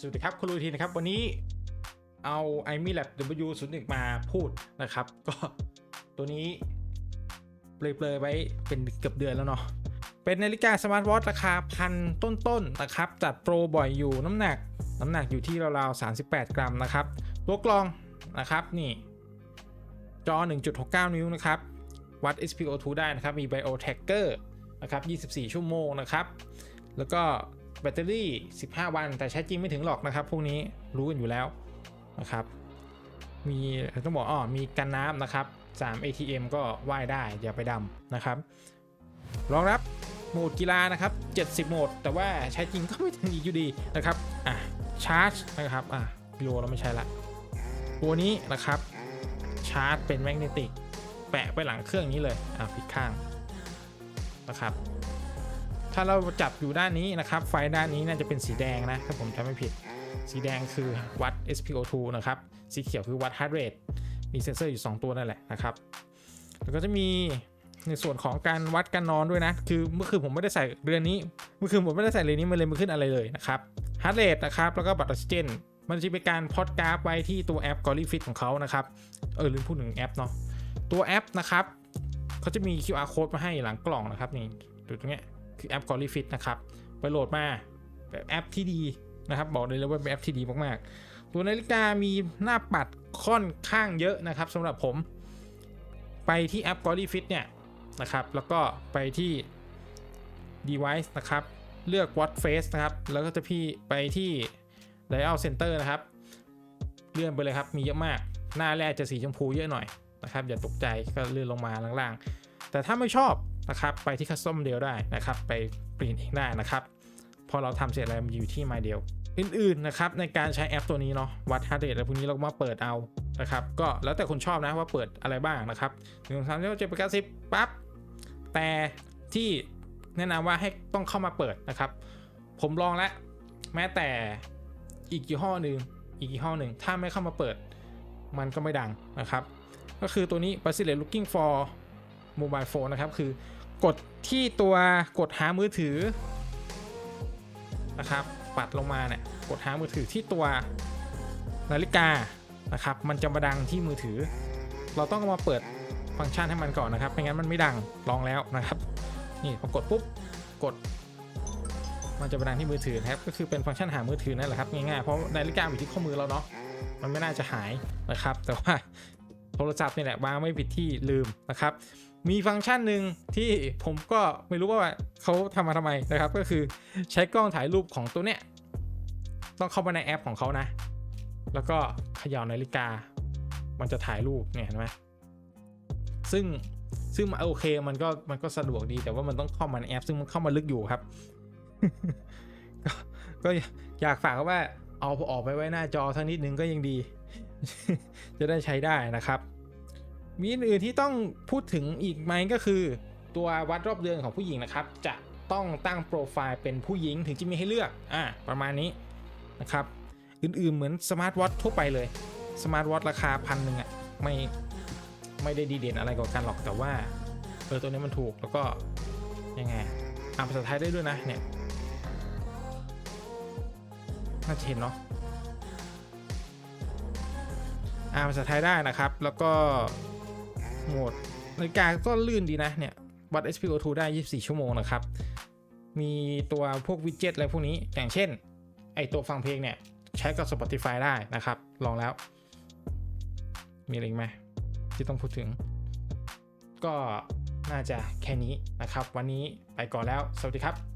สวัสดีครับคุณลูทีนะครับ วันนี้เอา i m i Lab W01 มาพูดนะครับ ก็ตัวนี้เปลยๆไว้เป็นเกือบเดือนแล้วเนาะเป็นนาฬิกาสมาร์ทวอทราคาพันต้นๆนะครับ จัดโปรบ่อยอยู่น้ำหนัก น้ำหนักอยู่ที่ราวๆ 38 กรัมนะครับ ตัวกรองนะครับนี่ จอ 1.69 นิ้วนะครับ วัด SpO2 ได้นะครับ มี Bio Tracker นะครับ 24 ชั่วโมงนะครับ แล้วก็ แบตเตอรี่ 15 วัน แต่ใช้จริงไม่ถึงหรอกนะครับ พวกนี้รู้กันอยู่แล้วนะครับ มีต้องบอกอ๋อมีกันน้ำนะครับ 3 ATM ก็ว่ายได้อย่าไปดำนะครับรองรับโหมดกีฬานะครับ 70 โหมด แต่ว่าใช้จริงก็ไม่ถึงอีกอยู่ดีนะครับอะชาร์จนะครับอะกิโลเราไม่ใช้ละตัวนี้นะครับชาร์จเป็นแมกเนติกแปะไปหลังเครื่องนี้เลยอะผิดข้างนะครับ ถ้าเราจับอยู่ด้านนี้นะครับ ไฟด้านนี้น่าจะเป็นสีแดงนะถ้าผมจำไม่ผิด สีแดงคือวัด SpO2 นะครับ สีเขียวคือวัด heart rate มีเซ็นเซอร์อยู่ 2 ตัวนั่นแหละนะครับ แล้วก็จะมีในส่วนของการวัดการนอนด้วยนะ คือเมื่อคืนผมไม่ได้ใส่เรือนนี้เมื่อคืนผมไม่ได้ใส่เรือนนี้มันเลยไม่ขึ้นอะไรเลยนะครับ heart rate นะครับ แล้วก็บัตรออกซิเจน มันจะเป็นการพอดกราฟไว้ที่ตัวแอป g o l l y Fit ของเขานะครับ เออลืมพูดถึงแอปเนาะ ตัวแอปนะครับเขาจะมี QR code มาให้หลังกล่องนะครับนี่ดูตรงเนี้ย คือแอป g o l l y Fit นะครับไปโหลดมาแบบแอปที่ดีนะครับบอกเลยเลยว่าเป็นแอปที่ดีมากๆ ตัวนาฬิกามีหน้าปัดค่อนข้างเยอะนะครับสำหรับผม ไปที่แอป g o l l y Fit เนี่ยนะครับแล้วก็ไปที่ device นะครับ เลือก watch face นะครับ แล้วก็จะพี่ไปที่ dial center นะครับ เลื่อนไปเลยครับมีเยอะมาก หน้าแรกจะสีชมพูเยอะหน่อยนะครับอย่าตกใจก็เลื่อนลงมาล่างๆ แต่ถ้าไม่ชอบ นะครับ ไปที่ custom deal ได้นะครับ ไปเปลี่ยนเองได้นะครับ พอเราทำเสร็จแล้วมันอยู่ที่ my deal อื่นๆนะครับในการใช้แอปตัวนี้เนาะวัด heart rate อะไรพวกนี้เราก็มาเปิดเอานะครับก็แล้วแต่คนชอบนะว่าเปิดอะไรบ้างนะครับหนึ่งสามเจ็ดแปดเก้าสิบปั๊บแต่ที่แนะนำว่าให้ต้องเข้ามาเปิดนะครับ ผมลองแล้วแม้แต่อีกยี่ห้อหนึ่งอีกยี่ห้อหนึ่งถ้าไม่เข้ามาเปิด มันก็ไม่ดังนะครับ ก็คือตัวนี้ b a s i l e looking for mobile phone นะครับคือ กดที่ตัวกดหามือถือนะครับ ปัดลงมาเนี่ยกดหามือถือที่ตัวนาฬิกานะครับ มันจะมาดังที่มือถือ เราต้องมาเปิดฟังก์ชันให้มันก่อนนะครับไม่งั้นมันไม่ดังลองแล้วนะครับนี่พอกดปุ๊บกด มันจะมาดังที่มือถือนะครับ ก็คือเป็นฟังก์ชันหามือถือนั่นแหละครับง่ายๆเพราะนาฬิกาอยู่ที่ข้อมือเราเนาะมันไม่น่าจะหายนะครับ แต่ว่าโทรศัพท์นี่แหละวางไม่ผิดที่ลืมนะครับ มีฟังก์ชันหนึ่งที่ผมก็ไม่รู้ว่าเขาทำมาทำไมนะครับ ก็คือใช้กล้องถ่ายรูปของตัวเนี้ยต้องเข้ามาในแอปของเขานะ แล้วก็เขย่านาฬิกา มันจะถ่ายรูปเนี่ยเห็นไหมซึ่งซึ่งโอเคมันก็มันก็สะดวกดีแต่ว่ามันต้องเข้ามาในแอป ซึ่งมันเข้ามาลึกอยู่ครับ ก็ก็อยากฝากว่าเอาออกไปไว้หน้าจอทั้งนิดนึงก็ยังดี จะได้ใช้ได้นะครับ มีอื่นที่ต้องพูดถึงอีกไหมก็คือ ตัววัดรอบเดือนของผู้หญิงนะครับ จะต้องตั้งโปรไฟล์เป็นผู้หญิงถึงจะมีให้เลือกอ่าประมาณนี้นะครับ อื่นๆเหมือนสมาร์ทวอททั่วไปเลยสมาร์ทวอทราคาพันหนึ่งอะไม่ไม่ได้ดีเด่นอะไรกว่ากันหรอกแต่ว่าเออตัวนี้มันถูกแล้วก็ยังไงอ่านภาษาไทยได้ด้วยนะเนี่ยน่าจะเห็นเนาะอ่านภาษาไทยได้นะครับ แล้วก็ โหมดนาฬิกาก็ลื่นดีนะเนี่ยวัด SpO2 ได้ 24 ชั่วโมงนะครับ มีตัวพวกวิดเจ็ตอะไรพวกนี้ อย่างเช่น ไอตัวฟังเพลงเนี่ย ใช้กับ Spotify ได้นะครับ ลองแล้ว มีอะไรอีกไหมที่ต้องพูดถึง ก็น่าจะแค่นี้นะครับ วันนี้ไปก่อนแล้ว สวัสดีครับ